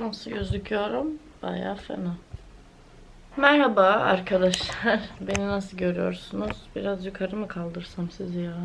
Nasıl gözüküyorum? Baya fena. Merhaba arkadaşlar. Beni nasıl görüyorsunuz? Biraz yukarı mı kaldırsam sizi ya?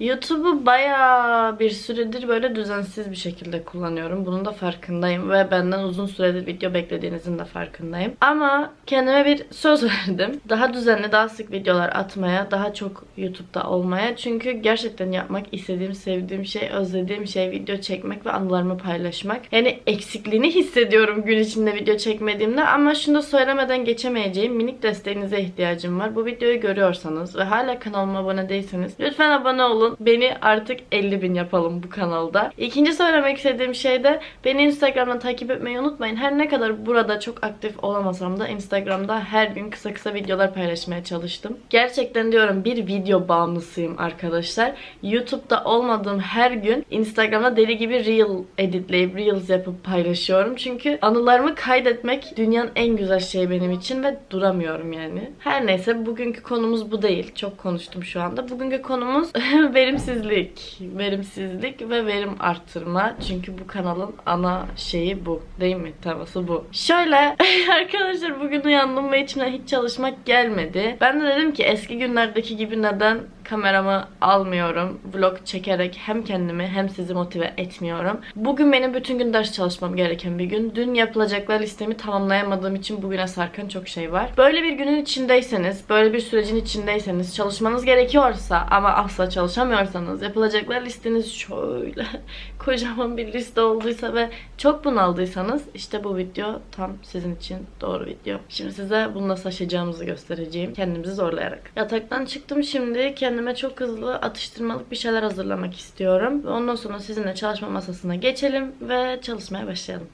YouTube'u bayağı bir süredir böyle düzensiz bir şekilde kullanıyorum. Bunun da farkındayım ve benden uzun süredir video beklediğinizin de farkındayım. Ama kendime bir söz verdim. Daha düzenli, daha sık videolar atmaya, daha çok YouTube'da olmaya. Çünkü gerçekten yapmak istediğim, sevdiğim şey, özlediğim şey video çekmek ve anılarımı paylaşmak. Yani eksikliğini hissediyorum gün içinde video çekmediğimde ama şunu da söylemeden geçemeyeceğim minik desteğinize ihtiyacım var. Bu videoyu görüyorsanız ve hala kanalıma abone değilseniz lütfen abone olun. Beni artık 50 bin yapalım bu kanalda. İkinci söylemek istediğim şey de beni Instagram'dan takip etmeyi unutmayın. Her ne kadar burada çok aktif olamasam da Instagram'da her gün kısa kısa videolar paylaşmaya çalıştım. Gerçekten diyorum bir video bağımlısıyım arkadaşlar. YouTube'da olmadığım her gün Instagram'da deli gibi reel editleyip reels yapıp paylaşıyorum. Çünkü anılarımı kaydetmek dünyanın en güzel şeyi benim için ve duramıyorum yani. Her neyse bugünkü konumuz bu değil. Çok konuştum şu anda. Bugünkü konumuz verimsizlik. Verimsizlik ve verim arttırma. Çünkü bu kanalın ana şeyi bu. Değil mi? Teması bu. Şöyle arkadaşlar bugün uyandım ve içimden hiç çalışmak gelmedi. Ben de dedim ki eski günlerdeki gibi neden kameramı almıyorum. Vlog çekerek hem kendimi hem sizi motive etmiyorum. Bugün benim bütün gün ders çalışmam gereken bir gün. Dün yapılacaklar listemi tamamlayamadığım için bugüne sarkan çok şey var. Böyle bir günün içindeyseniz, böyle bir sürecin içindeyseniz, çalışmanız gerekiyorsa ama asla çalışamıyorsanız, yapılacaklar listeniz şöyle kocaman bir liste olduysa ve çok bunaldıysanız işte bu video tam sizin için doğru video. Şimdi size bunu nasıl aşacağımızı göstereceğim. Kendimizi zorlayarak. Yataktan çıktım şimdi. Kendime çok hızlı atıştırmalık bir şeyler hazırlamak istiyorum. Ondan sonra sizinle çalışma masasına geçelim ve çalışmaya başlayalım.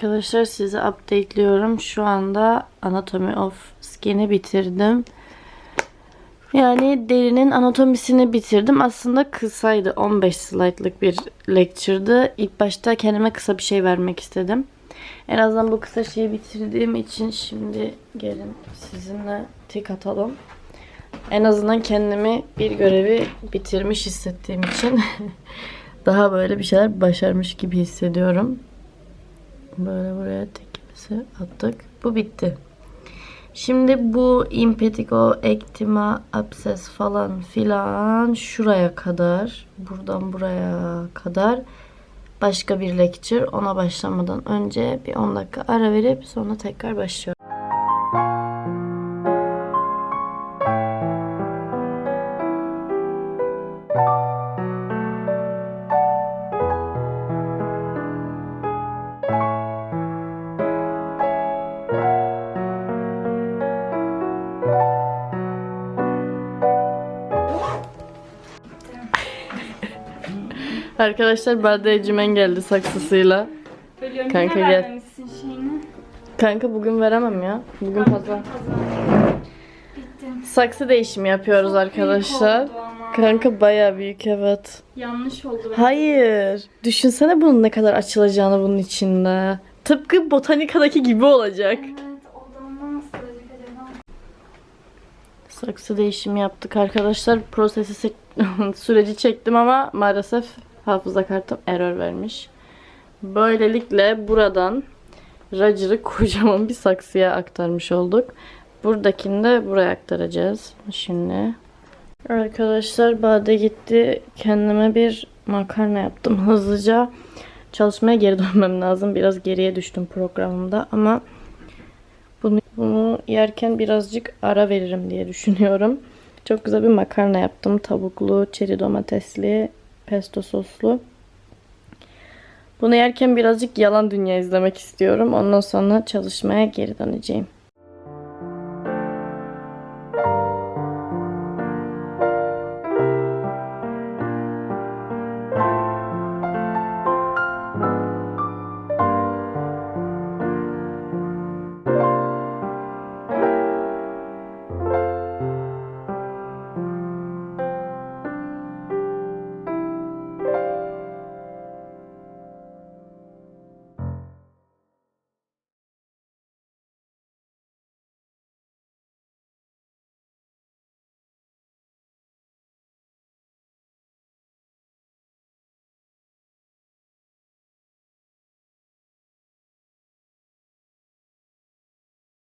Arkadaşlar sizi update'liyorum. Şu anda Anatomy of Skin'i bitirdim. Yani derinin anatomisini bitirdim. Aslında kısaydı. 15 slaytlık bir lecture'dı. İlk başta kendime kısa bir şey vermek istedim. En azından bu kısa şeyi bitirdiğim için şimdi gelin sizinle tik atalım. En azından kendimi bir görevi bitirmiş hissettiğim için daha böyle bir şeyler başarmış gibi hissediyorum. Böyle buraya tekimizi attık. Bu bitti. Şimdi bu impetigo, ektima, abses falan filan şuraya kadar, buradan buraya kadar başka bir lecture. Ona başlamadan önce bir 10 dakika ara verip sonra tekrar başlıyorum. Arkadaşlar Bade Ecimen geldi saksısıyla. Bölüyorum. Kanka Yine gel. vermemişsin şeyini. Kanka bugün veremem ya. Bugün pazar. Bitti. Saksı değişimi yapıyoruz Çok arkadaşlar. büyük oldu ama. Kanka baya büyük evet. Yanlış oldu. bence. Hayır. Düşünsene bunun ne kadar açılacağını bunun içinde. Tıpkı botanikadaki gibi olacak. Evet odan nasıl olacak acaba? Saksı değişimi yaptık arkadaşlar. Prosesi sek- süreci çektim ama maalesef hafıza kartım error vermiş. Böylelikle buradan Roger'ı kocaman bir saksıya aktarmış olduk. Buradakini de buraya aktaracağız. Şimdi arkadaşlar Bade gitti. Kendime bir makarna yaptım hızlıca. Çalışmaya geri dönmem lazım. Biraz geriye düştüm programımda ama bunu, bunu yerken birazcık ara veririm diye düşünüyorum. Çok güzel bir makarna yaptım. Tavuklu, çeri domatesli, pesto soslu. Bunu yerken birazcık yalan dünya izlemek istiyorum. Ondan sonra çalışmaya geri döneceğim.